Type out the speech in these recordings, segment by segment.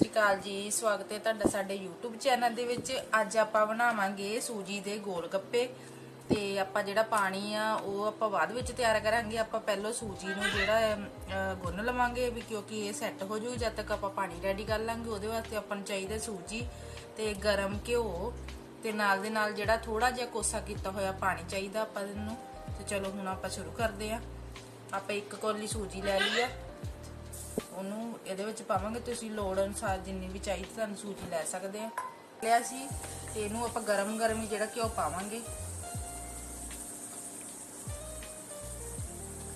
ਸ਼੍ਰੀ ਅਕਾਲ ਜੀ, ਸਵਾਗਤ ਹੈ ਤੁਹਾਡਾ ਸਾਡੇ YouTube ਚੈਨਲ ਦੇ ਵਿੱਚ। ਅੱਜ ਆਪਾਂ ਬਣਾਵਾਂਗੇ ਸੂਜੀ ਦੇ ਗੋਲ ਗੱਪੇ ਤੇ ਆਪਾਂ ਜਿਹੜਾ ਪਾਣੀ ਆ, ਉਹ ਆਪਾਂ ਬਾਅਦ ਵਿੱਚ ਤਿਆਰ ਕਰਾਂਗੇ। ਆਪਾਂ ਪਹਿਲਾਂ ਸੂਜੀ ਨੂੰ ਜਿਹੜਾ ਗੁੰਨ ਲਵਾਂਗੇ ਵੀ ਕਿਉਂਕਿ ਇਹ ਸੈੱਟ ਹੋ ਜੂ। ਜਦ ਤੱਕ ਆਪਾਂ ਪਾਣੀ ਰੈਡੀ ਕਰ ਲਾਂਗੇ, ਉਹਦੇ ਵਾਸਤੇ ਆਪਾਂ ਨੂੰ ਚਾਹੀਦਾ ਸੂਜੀ ਤੇ ਗਰਮ ਘਿਓ ਤੇ ਨਾਲ ਦੇ ਨਾਲ ਜਿਹੜਾ ਥੋੜਾ ਜਿਹਾ ਕੋਸਾ ਕੀਤਾ ਹੋਇਆ ਪਾਣੀ ਚਾਹੀਦਾ ਆਪਾਂ ਨੂੰ। ਤੇ ਚਲੋ ਹੁਣ ਆਪਾਂ ਸ਼ੁਰੂ ਕਰਦੇ ਆਂ ਆਪਾਂ ਇੱਕ ਕੋਲੀ ਸੂਜੀ ਲੈ ਲਈ ਆ। ਉਹਨੂੰ ਇਹਦੇ ਵਿੱਚ ਪਾਵਾਂਗੇ ਤੁਸੀਂ ਲੋੜ ਅਨੁਸਾਰ ਜਿੰਨੀ ਵੀ ਚਾਹੀਦੀ ਤੁਹਾਨੂੰ ਸੂਜੀ ਲੈ ਸਕਦੇ ਆ। ਲਿਆ ਸੀ, ਤੇ ਇਹਨੂੰ ਆਪਾਂ ਗਰਮ ਗਰਮ ਹੀ ਜਿਹੜਾ ਘਿਓ ਪਾਵਾਂਗੇ।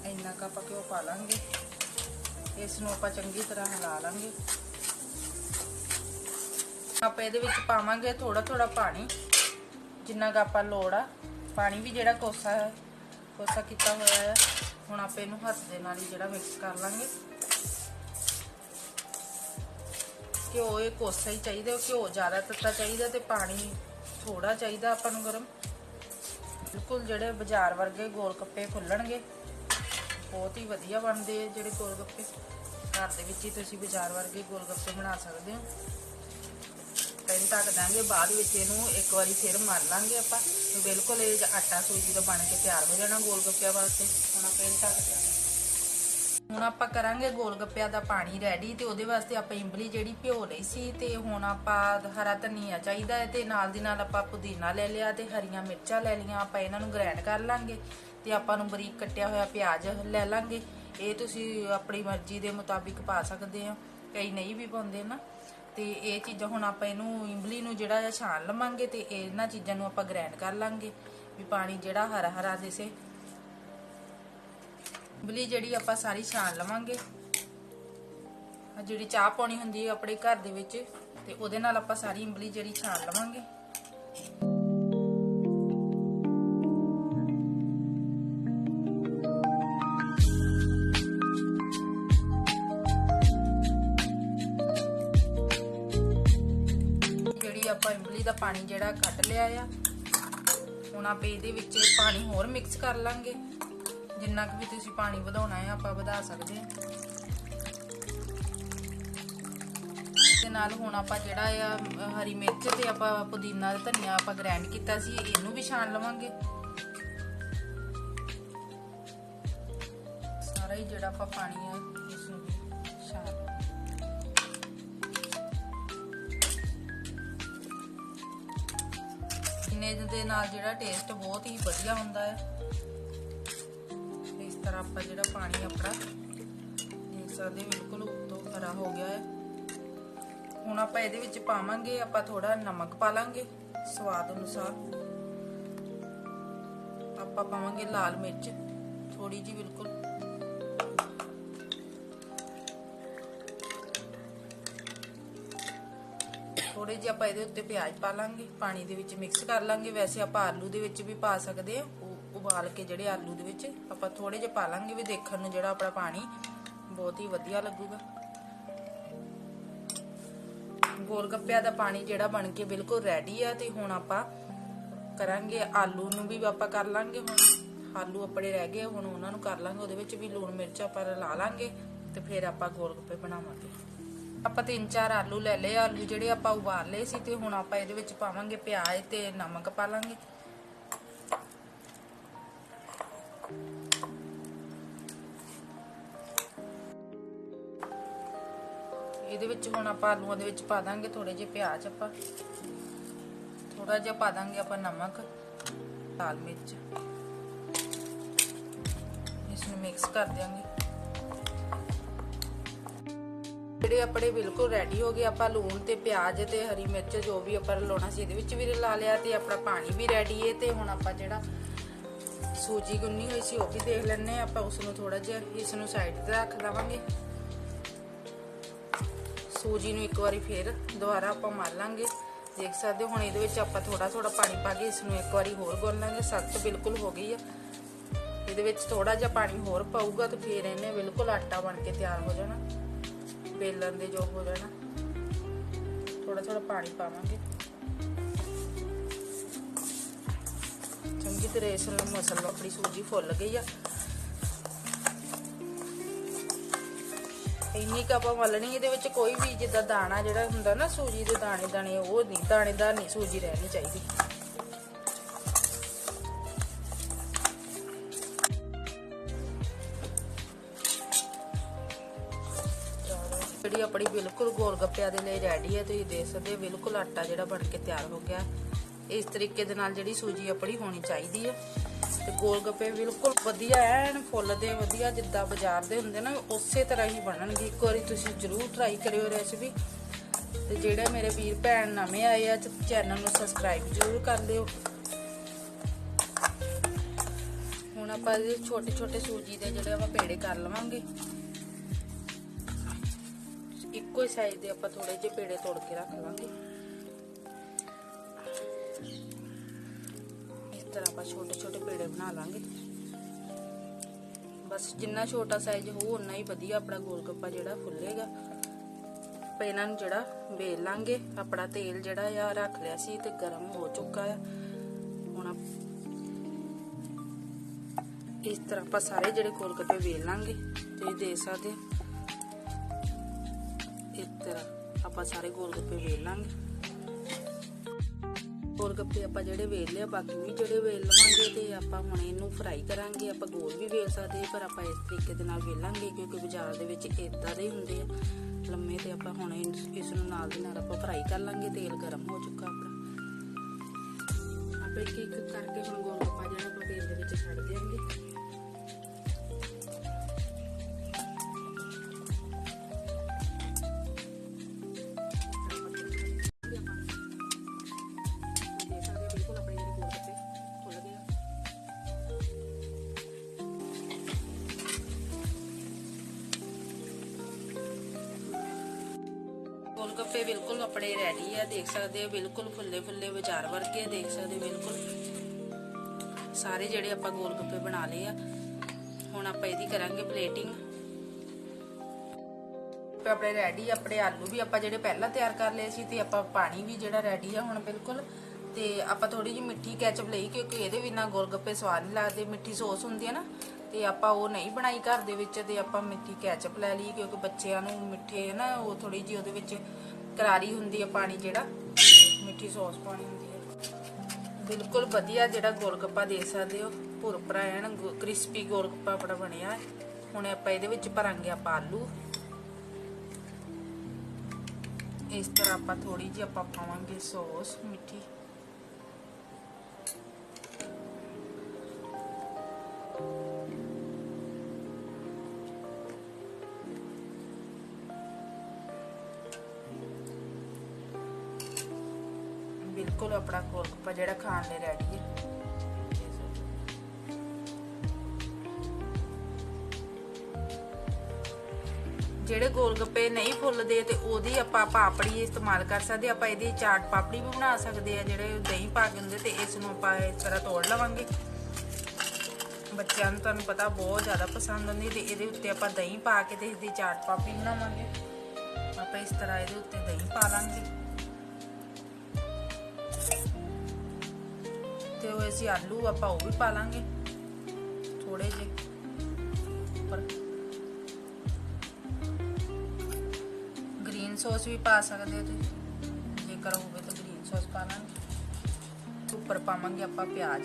ਇੰਨਾ ਕੁ ਆਪਾਂ ਘਿਓ ਪਾ ਲਾਂਗੇ। ਇਸ ਨੂੰ ਆਪਾਂ ਚੰਗੀ ਤਰ੍ਹਾਂ ਹਿਲਾ ਲਾਂਗੇ। ਆਪਾਂ ਇਹਦੇ ਵਿੱਚ ਪਾਵਾਂਗੇ ਥੋੜਾ ਥੋੜਾ ਪਾਣੀ, ਜਿੰਨਾ ਕੁ ਆਪਾਂ ਲੋੜ ਆ। ਪਾਣੀ ਵੀ ਜਿਹੜਾ ਕੋਸਾ ਹੈ, ਕੋਸਾ ਕੀਤਾ ਹੋਇਆ ਹੈ ਹੁਣ ਆਪਾਂ ਇਹਨੂੰ ਹੱਥ ਦੇ ਨਾਲ ਹੀ ਜਿਹੜਾ ਮਿਕਸ ਕਰ ਲਾਂਗੇ। ਘਿਓ, ਇਹ ਕੋਸਾ ਹੀ ਚਾਹੀਦਾ, ਘਿਓ ਜ਼ਿਆਦਾ ਤੱਤਾ ਚਾਹੀਦਾ ਤੇ ਪਾਣੀ ਥੋੜਾ ਚਾਹੀਦਾ ਆਪਾਂ ਨੂੰ ਗਰਮ। ਬਿਲਕੁਲ ਜਿਹੜੇ ਬਾਜ਼ਾਰ ਵਰਗੇ ਗੋਲ ਗੱਪੇ ਫੁੱਲਣਗੇ ਬਹੁਤ ਹੀ ਵਧੀਆ ਬਣਦੇ ਆ ਜਿਹੜੇ ਗੋਲ ਗੱਪੇ ਘਰ ਦੇ ਵਿੱਚ ਹੀ ਤੁਸੀਂ ਬਾਜ਼ਾਰ ਵਰਗੇ ਗੋਲ ਗੱਪੇ ਬਣਾ ਸਕਦੇ ਹੋ। ਪੈਨ ਢੱਕ ਦਾਂਗੇ ਬਾਅਦ ਵਿੱਚ ਇਹਨੂੰ ਇੱਕ ਵਾਰੀ ਫਿਰ ਮਰ ਲਾਂਗੇ ਆਪਾਂ। ਬਿਲਕੁਲ ਇਹ ਆਟਾ ਸੂਜੀ ਦਾ ਬਣ ਕੇ ਤਿਆਰ ਹੋ ਜਾਣਾ ਗੋਲ ਗੱਪਿਆਂ ਵਾਸਤੇ। ਹੁਣ ਆਪਾਂ ਇਹਨੂੰ ਢੱਕ ਦਿਆਂਗੇ ਹੁਣ ਆਪਾਂ ਕਰਾਂਗੇ ਗੋਲ ਗੱਪਿਆਂ ਦਾ ਪਾਣੀ ਰੈਡੀ ਤੇ ਉਹਦੇ ਵਾਸਤੇ ਆਪਾਂ ਇਮਲੀ ਜਿਹੜੀ ਭਿਓ ਲਈ ਸੀ ਤੇ ਹੁਣ ਆਪਾਂ ਹਰਾ ਧਨੀਆ ਚਾਹੀਦਾ ਹੈ ਤੇ ਨਾਲ ਦੀ ਨਾਲ ਆਪਾਂ ਪੁਦੀਨਾ ਲੈ ਲਿਆ ਤੇ ਹਰੀਆਂ ਮਿਰਚਾਂ ਲੈ ਲਈਆਂ, ਆਪਾਂ ਇਹਨਾਂ ਨੂੰ ਗ੍ਰਾਈਂਡ ਕਰ ਲਾਂਗੇ ਤੇ ਆਪਾਂ ਨੂੰ ਬਰੀਕ ਕੱਟਿਆ ਹੋਇਆ ਪਿਆਜ਼ ਲੈ ਲਾਂਗੇ। ਇਹ ਤੁਸੀਂ ਆਪਣੀ ਮਰਜ਼ੀ ਦੇ ਮੁਤਾਬਿਕ ਪਾ ਸਕਦੇ ਆ ਕਈ ਨਹੀਂ ਵੀ ਪਾਉਂਦੇ ਨਾ। ਤੇ ਇਹ ਚੀਜ਼ਾਂ ਹੁਣ ਆਪਾਂ ਇਹਨੂੰ ਇਮਲੀ ਨੂੰ ਜਿਹੜਾ ਜਿਹਾ ਛਾਣ ਲਵਾਂਗੇ ਤੇ ਇਹਨਾਂ ਚੀਜ਼ਾਂ ਨੂੰ ਆਪਾਂ ਗ੍ਰਾਈਂਡ ਕਰ ਲਾਂਗੇ ਵੀ ਪਾਣੀ ਜਿਹੜਾ ਹਰਾ ਹਰਾ ਦਿਸੇ ਇੰਬਲੀ ਜਿਹੜੀ ਆਪਾਂ ਸਾਰੀ ਛਾਣ ਲਵਾਂਗੇ। ਆ ਜਿਹੜੀ ਚਾਹ ਪਾਉਣੀ ਹੁੰਦੀ ਹੈ ਆਪਣੇ ਘਰ ਦੇ ਵਿੱਚ, ਤੇ ਉਹਦੇ ਨਾਲ ਆਪਾਂ ਸਾਰੀ ਇੰਬਲੀ ਜਿਹੜੀ ਛਾਣ ਲਵਾਂਗੇ। ਜਿਹੜੀ ਆਪਾਂ ਇੰਬਲੀ ਦਾ ਪਾਣੀ ਜਿਹੜਾ ਕੱਢ ਲਿਆ ਆ, ਹੁਣ ਆਪਾਂ ਇਹਦੇ ਵਿੱਚ ਪਾਣੀ ਹੋਰ ਮਿਕਸ ਕਰ ਲਾਂਗੇ। ਜਿੰਨਾ ਕੁ ਵੀ ਤੁਸੀਂ ਪਾਣੀ ਵਧਾਉਣਾ ਹੈ, ਆਪਾਂ ਵਧਾ ਸਕਦੇ ਹਾਂ। ਤੇ ਨਾਲ ਹੁਣ ਆਪਾਂ ਜਿਹੜਾ ਆ, ਹਰੀ ਮਿਰਚ ਤੇ ਆਪਾਂ ਪੁਦੀਨਾ ਤੇ ਧਨੀਆ ਆਪਾਂ ਗ੍ਰਾਈਂਡ ਕੀਤਾ ਸੀ, ਇਹਨੂੰ ਵੀ ਛਾਣ ਲਵਾਂਗੇ। ਸਾਰਾ ਹੀ ਜਿਹੜਾ ਆਪਾਂ ਪਾਣੀ ਆ ਇਸ ਨੂੰ ਛਾਣ ਇਹਨੇ ਦੇ ਨਾਲ ਜਿਹੜਾ ਟੇਸਟ ਬਹੁਤ ਹੀ ਵਧੀਆ ਹੁੰਦਾ ਹੈ। ਤਰ੍ਹਾਂ ਆਪਾਂ ਜਿਹੜਾ ਪਾਣੀ ਆਪਣਾ ਦੇਖ ਸਕਦੇ ਬਿਲਕੁਲ ਉੱਤੋਂ ਹਰਾ ਹੋ ਗਿਆ ਹੈ। ਹੁਣ ਆਪਾਂ ਇਹਦੇ ਵਿੱਚ ਪਾਵਾਂਗੇ, ਆਪਾਂ ਥੋੜਾ ਨਮਕ ਪਾ ਲਾਂਗੇ ਸਵਾਦ ਅਨੁਸਾਰ। ਆਪਾਂ ਪਾਵਾਂਗੇ ਲਾਲ ਮਿਰਚ ਥੋੜੀ ਜੀ ਬਿਲਕੁਲ। ਥੋੜੇ ਜਿਹਾ ਆਪਾਂ ਇਹਦੇ ਉੱਤੇ ਪਿਆਜ਼ ਪਾ ਲਾਂਗੇ, ਪਾਣੀ ਦੇ ਵਿੱਚ ਮਿਕਸ ਕਰ ਲਾਂਗੇ। ਵੈਸੇ ਆਪਾਂ ਆਲੂ ਦੇ ਵਿੱਚ ਵੀ ਪਾ ਸਕਦੇ ਆ ਉਬਾਲ ਕੇ ਜਿਹੜੇ ਆਲੂ ਦੇ ਵਿੱਚ ਆਪਾਂ ਥੋੜੇ ਜਿਹਾ ਪਾ ਲਾਂਗੇ ਵੀ ਦੇਖਣ ਨੂੰ ਜਿਹੜਾ ਆਪਣਾ ਪਾਣੀ ਬਹੁਤ ਹੀ ਵਧੀਆ ਲੱਗੂਗਾ। ਗੋਲ ਗੱਪਿਆਂ ਦਾ ਪਾਣੀ ਜਿਹੜਾ ਬਣ ਕੇ ਬਿਲਕੁਲ ਰੈਡੀ ਆ ਤੇ ਹੁਣ ਆਪਾਂ ਕਰਾਂਗੇ ਆਲੂ ਨੂੰ ਵੀ ਆਪਾਂ ਕਰ ਲਾਂਗੇ ਹੁਣ। ਆਲੂ ਆਪਣੇ ਰਹਿ ਗਏ, ਹੁਣ ਉਹਨਾਂ ਨੂੰ ਕਰ ਲਾਂਗੇ, ਉਹਦੇ ਵਿੱਚ ਵੀ ਲੂਣ ਮਿਰਚ ਆਪਾਂ ਲਾ ਲਾਂਗੇ ਤੇ ਫਿਰ ਆਪਾਂ ਗੋਲ ਗੱਪੇ ਬਣਾਵਾਂਗੇ। ਆਪਾਂ ਤਿੰਨ ਚਾਰ ਆਲੂ ਲੈ ਲਏ, ਆਲੂ ਜਿਹੜੇ ਆਪਾਂ ਉਬਾਲ ਲਏ ਸੀ ਤੇ ਹੁਣ ਆਪਾਂ ਇਹਦੇ ਵਿੱਚ ਪਾਵਾਂਗੇ ਪਿਆਜ਼ ਤੇ ਨਮਕ ਪਾ ਲਾਂਗੇ। ਇਹਦੇ ਵਿੱਚ ਹੁਣ ਆਪਾਂ ਆਲੂਆਂ ਦੇ ਵਿੱਚ ਪਾ ਦਾਂਗੇ ਥੋੜੇ ਜਿਹੇ ਪਿਆਜ਼ ਆਪਾਂ। ਥੋੜਾ ਜਿਹਾ ਪਾ ਦਾਂਗੇ ਆਪਾਂ ਨਮਕ, ਲਾਲ ਮਿਰਚ। ਇਸ ਨੂੰ ਮਿਕਸ ਕਰ ਦਿਆਂਗੇ। ਜਿਹੜੇ ਆਪਣੇ ਬਿਲਕੁਲ ਰੈਡੀ ਹੋ ਗਏ ਆਪਾਂ ਲੂਣ ਤੇ ਪਿਆਜ਼ ਤੇ ਹਰੀ ਮਿਰਚ ਜੋ ਵੀ ਆਪਾਂ ਲਾਉਣਾ ਸੀ, ਇਹਦੇ ਵਿੱਚ ਵੀ ਰਲਾ ਲਿਆ ਤੇ ਆਪਣਾ ਪਾਣੀ ਵੀ ਰੈਡੀ ਹੈ ਤੇ ਹੁਣ ਆਪਾਂ ਜਿਹੜਾ ਸੂਜੀ ਗੁੰਨੀ ਹੋਈ ਸੀ ਉਹ ਵੀ ਦੇਖ ਲੈਣੇ ਆਪਾਂ ਉਸ ਨੂੰ ਥੋੜਾ ਜਿਹਾ ਇਸ ਨੂੰ ਸਾਈਡ ਤੇ ਰੱਖ ਦਵਾਂਗੇ। ਸੂਜੀ ਨੂੰ ਇੱਕ ਵਾਰੀ ਫੇਰ ਦੁਬਾਰਾ ਆਪਾਂ ਮਾਰ ਲਾਂਗੇ। ਦੇਖ ਸਕਦੇ ਹੋ, ਹੁਣ ਇਹਦੇ ਵਿੱਚ ਆਪਾਂ ਥੋੜਾ ਥੋੜਾ ਪਾਣੀ ਪਾ ਕੇ ਇਸ ਨੂੰ ਇੱਕ ਵਾਰੀ ਹੋਰ ਗੁੰਨ ਲਾਂਗੇ। ਸਖਤ ਬਿਲਕੁਲ ਹੋ ਗਈ ਆ। ਇਹਦੇ ਵਿੱਚ ਥੋੜਾ ਜਿਹਾ ਪਾਣੀ ਹੋਰ ਪਾਊਗਾ ਤਾਂ ਫੇਰ ਇਹਨੇ ਬਿਲਕੁਲ ਆਟਾ ਬਣ ਕੇ ਤਿਆਰ ਹੋ ਜਾਣਾ। ਬੇਲਣ ਦੇ ਯੋਗ ਹੋ ਜਾਣਾ। ਥੋੜਾ ਥੋੜਾ ਪਾਣੀ ਪਾਵਾਂਗੇ। ਚੰਗੀ ਤਰ੍ਹਾਂ ਇਸ ਨੂੰ ਮਸਲ ਆਪਣੀ ਸੂਜੀ ਫੁੱਲ ਗਈ ਆ। ਇੰਨੀ ਕੁ ਆਪਾਂ ਮਲਣੀ, ਇਹਦੇ ਵਿੱਚ ਕੋਈ ਵੀ ਜਿੱਦਾਂ ਦਾਣਾ ਜਿਹੜਾ ਹੁੰਦਾ ਨਾ, ਸੂਜੀ ਦੇ ਦਾਣੇ ਦਾਣੇ, ਉਹ ਨਹੀਂ ਦਾਣੇਦਾਰ ਨਹੀਂ, ਸੂਜੀ ਰਹਿਣੀ ਚਾਹੀਦੀ। ਜਿਹੜੀ ਆਪਣੀ ਬਿਲਕੁਲ ਗੋਲ ਗੱਪਿਆਂ ਦੇ ਲਈ ਰੈਡੀ ਹੈ, ਤੁਸੀਂ ਦੇਖ ਸਕਦੇ ਹੋ, ਬਿਲਕੁਲ ਆਟਾ ਜਿਹੜਾ ਬਣ ਕੇ ਤਿਆਰ ਹੋ ਗਿਆ। ਇਸ ਤਰੀਕੇ ਦੇ ਨਾਲ ਜਿਹੜੀ ਸੂਜੀ ਆਪਣੀ ਹੋਣੀ ਚਾਹੀਦੀ ਹੈ। ਤੇ ਗੋਲ ਗੱਪੇ ਬਿਲਕੁਲ ਵਧੀਆ ਐਨ ਫੁੱਲਦੇ ਵਧੀਆ, ਜਿੱਦਾਂ ਬਾਜ਼ਾਰ ਦੇ ਹੁੰਦੇ ਨਾ, ਉਸੇ ਤਰ੍ਹਾਂ ਹੀ ਬਣਨਗੇ। ਇੱਕ ਵਾਰੀ ਤੁਸੀਂ ਜ਼ਰੂਰ ਟਰਾਈ ਕਰਿਓ ਰੈਸਿਪੀ ਤੇ ਜਿਹੜੇ ਮੇਰੇ ਵੀਰ ਭੈਣ ਨਵੇਂ ਆਏ ਆ ਚੈਨਲ ਨੂੰ ਸਬਸਕ੍ਰਾਈਬ ਜ਼ਰੂਰ ਕਰ ਲਿਓ। ਹੁਣ ਆਪਾਂ ਇਹਦੇ ਛੋਟੇ ਛੋਟੇ ਸੂਜੀ ਦੇ ਜਿਹੜੇ ਆਪਾਂ ਪੇੜੇ ਕਰ ਲਵਾਂਗੇ। ਇੱਕੋ ਹੀ ਸਾਈਜ਼ ਦੇ ਆਪਾਂ ਥੋੜੇ ਜਿਹੇ ਪੇੜੇ ਤੋੜ ਕੇ ਰੱਖ ਲਾਂਗੇ ਤਰ੍ਹਾਂ ਆਪਾਂ ਛੋਟੇ ਛੋਟੇ ਪੇੜੇ ਬਣਾ ਲਾਂਗੇ। ਬਸ ਜਿੰਨਾ ਛੋਟਾ ਸਾਈਜ਼ ਹੋਊ ਉਨਾ ਹੀ ਵਧੀਆ ਆਪਣਾ ਗੋਲ ਗੱਪਾ ਜਿਹੜਾ ਫੁੱਲੇਗਾ। ਆਪਾਂ ਇਹਨਾਂ ਨੂੰ ਜਿਹੜਾ ਵੇਲ ਲਾਂਗੇ। ਆਪਣਾ ਤੇਲ ਜਿਹੜਾ ਆ, ਰੱਖ ਲਿਆ ਸੀ ਤੇ ਗਰਮ ਹੋ ਚੁੱਕਾ ਆ। ਹੁਣ ਇਸ ਤਰ੍ਹਾਂ ਆਪਾਂ ਸਾਰੇ ਜਿਹੜੇ ਗੋਲਗੱਪੇ ਵੇਲ ਲਾਂਗੇ, ਤੁਸੀਂ ਦੇਖ ਸਕਦੇ ਹੋ। ਇਸ ਤਰ੍ਹਾਂ ਆਪਾਂ ਸਾਰੇ ਗੋਲ ਵੇਲ ਲਾਂਗੇ। ਗੋਲ ਗੱਪੇ ਆਪਾਂ ਜਿਹੜੇ ਵੇਲ ਲਿਆ ਬਾਕੀ ਵੀ ਜਿਹੜੇ ਵੇਲ ਲਵਾਂਗੇ ਤੇ ਆਪਾਂ ਹੁਣ ਇਹਨੂੰ ਫਰਾਈ ਕਰਾਂਗੇ ਆਪਾਂ ਗੋਲ ਵੀ ਵੇਲ ਸਕਦੇ ਹਾਂ, ਪਰ ਆਪਾਂ ਇਸ ਤਰੀਕੇ ਦੇ ਨਾਲ ਵੇਲਾਂਗੇ ਕਿਉਂਕਿ ਬਾਜ਼ਾਰ ਦੇ ਵਿੱਚ ਇਦਾਂ ਦੇ ਹੁੰਦੇ ਆ। ਲੰਮੇ ਤੇ ਆਪਾਂ ਹੁਣ ਇਹਨੂੰ- ਇਸ ਨੂੰ ਨਾਲ ਦੀ ਨਾਲ ਆਪਾਂ ਫਰਾਈ ਕਰ ਲਾਂਗੇ ਤੇਲ ਗਰਮ ਹੋ ਚੁੱਕਾ ਆਪਣਾ। ਆਪਾਂ ਇੱਕ ਇੱਕ ਕਰਕੇ ਹੁਣ ਗੋਲ ਜਿਹੜਾ ਆਪਾਂ ਤੇਲ ਦੇ ਵਿੱਚ ਛੱਡ ਦਿਆਂਗੇ। ਗੋਲ ਗੱਪੇ ਬਿਲਕੁਲ ਆਪਣੇ ਰੈਡੀ ਆ, ਦੇਖ ਸਕਦੇ ਹੋ, ਬਿਲਕੁਲ ਫੁੱਲੇ ਫੁੱਲੇ ਬਾਜ਼ਾਰ ਵਰਗੇ ਦੇਖ ਸਕਦੇ ਬਿਲਕੁਲ। ਸਾਰੇ ਜਿਹੜੇ ਆਪਾਂ ਗੋਲ ਬਣਾ ਲਏ ਆ, ਹੁਣ ਆਪਾਂ ਇਹਦੀ ਕਰਾਂਗੇ ਪਲੇਟਿੰਗ ਆਪਣੇ ਰੈਡੀ ਆਪਣੇ ਆਲੂ ਵੀ ਆਪਾਂ ਜਿਹੜੇ ਪਹਿਲਾਂ ਤਿਆਰ ਕਰ ਲਏ ਸੀ, ਤੇ ਆਪਾਂ ਪਾਣੀ ਵੀ ਜਿਹੜਾ ਰੈਡੀ ਆ ਹੁਣ ਬਿਲਕੁਲ। ਤੇ ਆਪਾਂ ਥੋੜੀ ਜਿਹੀ ਮਿੱਠੀ ਕੈਚਅਪ ਲਈ, ਕਿਉਂਕਿ ਇਹਦੇ ਬਿਨਾ ਗੋਲ ਗੱਪੇ ਸਵਾਦ ਨਹੀਂ ਲੱਗਦੇ, ਮਿੱਠੀ ਸੌਸ ਹੁੰਦੀ ਹੈ ਨਾ ਤੇ ਆਪਾਂ ਉਹ ਨਹੀਂ ਬਣਾਈ ਘਰ ਦੇ ਵਿੱਚ ਤੇ ਆਪਾਂ ਮਿੱਠੀ ਕੈਚਅਪ ਲੈ ਲਈ ਕਿਉਂਕਿ ਬੱਚਿਆਂ ਨੂੰ ਮਿੱਠੇ ਨਾ, ਉਹ ਥੋੜੀ ਜਿਹੀ ਉਹਦੇ ਵਿੱਚ ਕਰਾਰੀ ਹੁੰਦੀ ਹੈ ਪਾਣੀ ਜਿਹੜਾ ਤੇ ਮਿੱਠੀ ਸੌਸ ਪਾਣੀ ਹੁੰਦੀ ਹੈ ਬਿਲਕੁਲ ਵਧੀਆ ਜਿਹੜਾ ਗੋਲਗੱਪਾ ਦੇ ਸਕਦੇ ਹੋ। ਭੁਰਭਰਾ ਐਨ ਕ੍ਰਿਸਪੀ ਗੋਲਗੱਪਾ ਆਪਣਾ ਬਣਿਆ। ਹੁਣ ਆਪਾਂ ਇਹਦੇ ਵਿੱਚ ਭਰਾਂਗੇ ਆਪਾਂ ਆਲੂ। ਇਸ ਤਰ੍ਹਾਂ ਆਪਾਂ ਥੋੜੀ ਜਿਹੀ ਆਪਾਂ ਪਾਵਾਂਗੇ ਸੌਸ, ਮਿੱਠੀ। ਬਿਲਕੁਲ ਆਪਣਾ ਗੋਲਗੱਪਾ ਜਿਹੜਾ ਖਾਣ ਲਈ ਰੈਡੀ ਹੈ। ਜਿਹੜੇ ਗੋਲਗੱਪੇ ਨਹੀਂ ਫੁੱਲਦੇ ਤੇ ਉਹਦੀ ਆਪਾਂ ਪਾਪੜੀ ਇਸਤੇਮਾਲ ਕਰ ਸਕਦੇ, ਆਪਾਂ ਇਹਦੀ ਚਾਟ ਪਾਪੜੀ ਵੀ ਬਣਾ ਸਕਦੇ ਆ, ਜਿਹੜੇ ਦਹੀਂ ਪਾ ਕੇ ਹੁੰਦੇ ਤੇ ਇਸ ਨੂੰ ਆਪਾਂ ਇਸ ਤਰ੍ਹਾਂ ਤੋੜ ਲਵਾਂਗੇ। ਬੱਚਿਆਂ ਨੂੰ ਤੁਹਾਨੂੰ ਪਤਾ ਬਹੁਤ ਜ਼ਿਆਦਾ ਪਸੰਦ ਆਉਂਦੀ ਤੇ ਇਹਦੇ ਉੱਤੇ ਆਪਾਂ ਦਹੀਂ ਪਾ ਕੇ ਤੇ ਇਸਦੀ ਚਾਟ ਪਾਪੜੀ ਬਣਾਵਾਂਗੇ। ਆਪਾਂ ਇਸ ਤਰ੍ਹਾਂ ਇਹਦੇ ਉੱਤੇ ਦਹੀਂ ਪਾ ਲਾਂਗੇ। ਹੋਏ ਸੀ ਆਲੂ ਆਪਾਂ ਉਹ ਵੀ ਪਾ ਲਾਂਗੇ। ਥੋੜੇ ਜਿਹੇ ਉੱਪਰ। ਗ੍ਰੀਨ ਸੌਸ ਵੀ ਪਾ ਸਕਦੇ ਹੋ ਤੁਸੀਂ। ਜੇਕਰ ਹੋਵੇ ਤਾਂ ਗ੍ਰੀਨ ਸੌਸ ਪਾ ਲਾਂਗੇ। ਉੱਪਰ ਪਾਵਾਂਗੇ ਆਪਾਂ ਪਿਆਜ਼।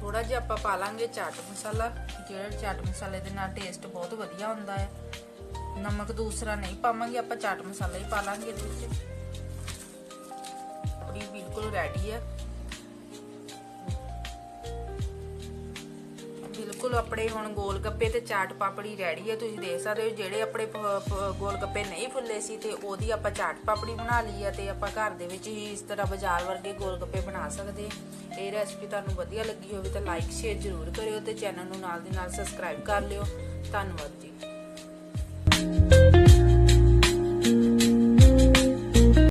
ਥੋੜਾ ਜਿਹਾ ਆਪਾਂ ਪਾ ਲਾਂਗੇ ਚਾਟ ਮਸਾਲਾ। ਜਿਹੜਾ ਚਾਟ ਮਸਾਲੇ ਦੇ ਨਾਲ ਟੇਸਟ ਬਹੁਤ ਵਧੀਆ ਹੁੰਦਾ ਹੈ। ਨਮਕ ਦੂਸਰਾ ਨਹੀਂ ਪਾਵਾਂਗੇ, ਆਪਾਂ ਚਾਟ ਮਸਾਲਾ ਹੀ ਪਾ ਲਾਂਗੇ ਇਹਦੇ ਵਿੱਚ। ਆਪਣੀ ਬਿਲਕੁਲ ਰੈਡੀ ਹੈ। ਬਿਲਕੁਲ ਆਪਣੇ ਹੁਣ ਗੋਲ ਗੱਪੇ ਤੇ ਚਾਟ ਪਾਪੜੀ ਰੈਡੀ ਹੈ, ਤੁਸੀਂ ਦੇਖ ਸਕਦੇ ਹੋ, ਜਿਹੜੇ ਆਪਣੇ ਗੋਲ ਗੱਪੇ ਨਹੀਂ ਫੁੱਲੇ ਸੀ ਤੇ ਉਹਦੀ ਆਪਾਂ ਚਾਟ ਪਾਪੜੀ ਬਣਾ ਲਈ ਹੈ ਤੇ ਆਪਾਂ ਘਰ ਦੇ ਵਿੱਚ ਹੀ ਇਸ ਤਰ੍ਹਾਂ ਬਾਜ਼ਾਰ ਵਰਗੇ ਗੋਲ ਗੱਪੇ ਬਣਾ ਸਕਦੇ ਇਹ ਰੈਸਪੀ ਤੁਹਾਨੂੰ ਵਧੀਆ ਲੱਗੀ ਹੋਵੇ ਤਾਂ ਲਾਈਕ ਸ਼ੇਅਰ ਜ਼ਰੂਰ ਕਰਿਓ ਤੇ ਚੈਨਲ ਨੂੰ ਨਾਲ ਦੀ ਨਾਲ ਸਬਸਕ੍ਰਾਈਬ ਕਰ ਲਿਓ। ਧੰਨਵਾਦ ਜੀ।